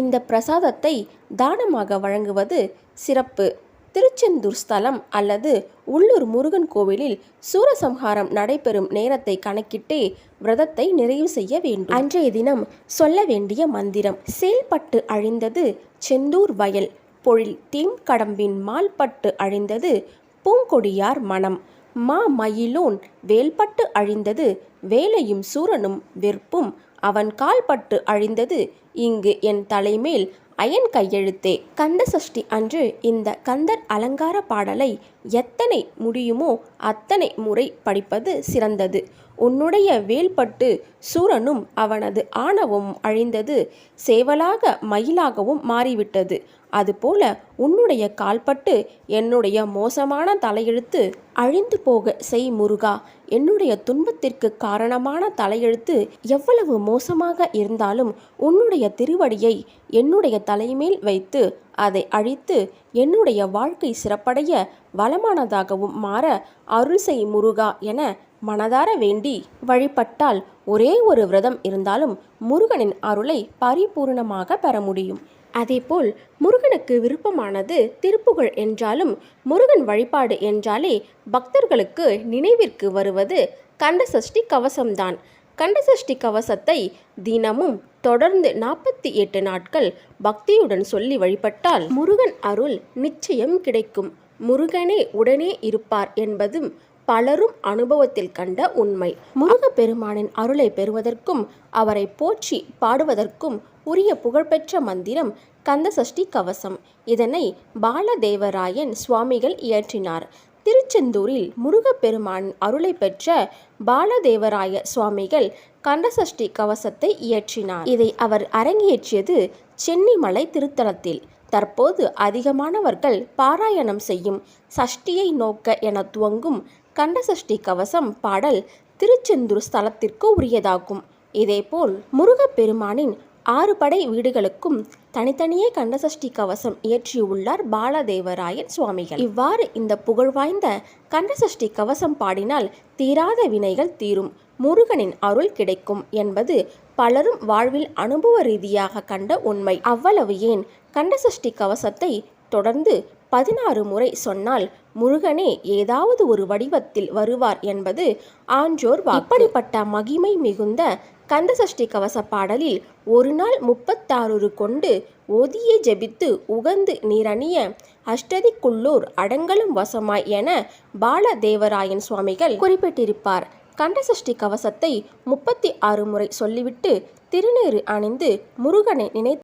இந்த பிரசாதத்தை தானமாக வழங்குவது சிறப்பு. திருச்செந்தூர் ஸ்தலம் அல்லது உள்ளூர் முருகன் கோவிலில் சூரசம்ஹாரம் நடைபெறும் நேரத்தை கணக்கிட்டே விரதத்தை நிறைவு செய்ய வேண்டும். அன்றைய தினம் சொல்ல வேண்டிய மந்திரம் செயல்பட்டு அழிந்தது செந்தூர் வயல் பொழில் தீம் கடம்பின் மால்பட்டு அழிந்தது பூங்கொடியார் மனம். மா மயிலோன் வேல்பட்டு அழிந்தது வேலையும் சூரனும் வெறுப்பும் அவன் கால்பட்டு அழிந்தது. இங்கு என் தலைமேல் அயன் கையெழுத்தே. கந்த சஷ்டி அன்று இந்த கந்தர் அலங்கார பாடலை எத்தனை முடியுமோ அத்தனை முறை படிப்பது சிறந்தது. உன்னுடைய வேல்பட்டு சூரனும் அவனது ஆணவமும் அழிந்தது சேவலாக மயிலாகவும் மாறிவிட்டது. அதுபோல உன்னுடைய கால்பட்டு என்னுடைய மோசமான தலையெழுத்து அழிந்து போக செய் முருகா. என்னுடைய துன்பத்திற்கு காரணமான தலையெழுத்து எவ்வளவு மோசமாக இருந்தாலும் உன்னுடைய திருவடியை என்னுடைய தலைமேல் வைத்து அதை அழித்து என்னுடைய வாழ்க்கை சிறப்படைய வளமானதாகவும் மாற அருள் செய் முருகா என மனதார வேண்டி வழிபட்டால் ஒரே ஒரு விரதம் இருந்தாலும் முருகனின் அருளை பரிபூர்ணமாக பெற முடியும். அதேபோல் முருகனுக்கு விருப்பமானது திருப்புகழ் என்றாலும் முருகன் வழிபாடு என்றாலே பக்தர்களுக்கு நினைவிற்கு வருவது கந்தசஷ்டி கவசம்தான். கந்தசஷ்டி கவசத்தை தினமும் தொடர்ந்து நாற்பத்தி எட்டு நாட்கள் பக்தியுடன் சொல்லி வழிபட்டால் முருகன் அருள் நிச்சயம் கிடைக்கும். முருகனே உடனே இருப்பார் என்பதும் பலரும் அனுபவத்தில் கண்ட உண்மை. முருகப்பெருமானின் அருளை பெறுவதற்கும் அவரை போற்றி பாடுவதற்கும் உரிய புகழ்பெற்ற மந்திரம் கந்தசஷ்டி கவசம். இதனை பாலதேவராயன் சுவாமிகள் இயற்றினார். திருச்செந்தூரில் முருகப்பெருமான் அருளை பெற்ற பாலதேவராய சுவாமிகள் கண்டசஷ்டி கவசத்தை இயற்றினார். இதை அவர் அரங்கேற்றியது சென்னிமலை திருத்தலத்தில். தற்போது அதிகமானவர்கள் பாராயணம் செய்யும் சஷ்டியை நோக்க என துவங்கும் கண்டசஷ்டி கவசம் பாடல் திருச்செந்தூர் ஸ்தலத்திற்கு உரியதாகும். இதேபோல் முருகப்பெருமானின் ஆறு படை வீடுகளுக்கும் தனித்தனியே கண்டசஷ்டி கவசம் இயற்றியுள்ளார் பாலதேவராயன் சுவாமிகள். இவ்வாறு இந்த புகழ்வாய்ந்த கண்டசஷ்டி கவசம் பாடினால் தீராத வினைகள் தீரும் முருகனின் அருள் கிடைக்கும் என்பது பலரும் வாழ்வில் அனுபவ ரீதியாக கண்ட உண்மை. அவ்வளவு ஏன் கண்டசஷ்டி கவசத்தை தொடர்ந்து பதினாறு முறை சொன்னால் முருகனே ஏதாவது ஒரு வடிவத்தில் வருவார் என்பது ஆன்றோர் அப்படிப்பட்ட மகிமை மிகுந்த கந்தசஷ்டி கவச பாடலில் ஒரு நாள் முப்பத்தாறு கொண்டு ஒதிய ஜெபித்து உகந்து நீரணிய அஷ்டதிக்குள்ளூர் அடங்கலும் வசமாய் என பாலதேவராயன் சுவாமிகள் குறிப்பிட்டிருப்பார். கண்டசஷ்டி கவசத்தை முப்பத்தி ஆறு முறை சொல்லிவிட்டு திருநீறு அணிந்து முருகனை நினைத்து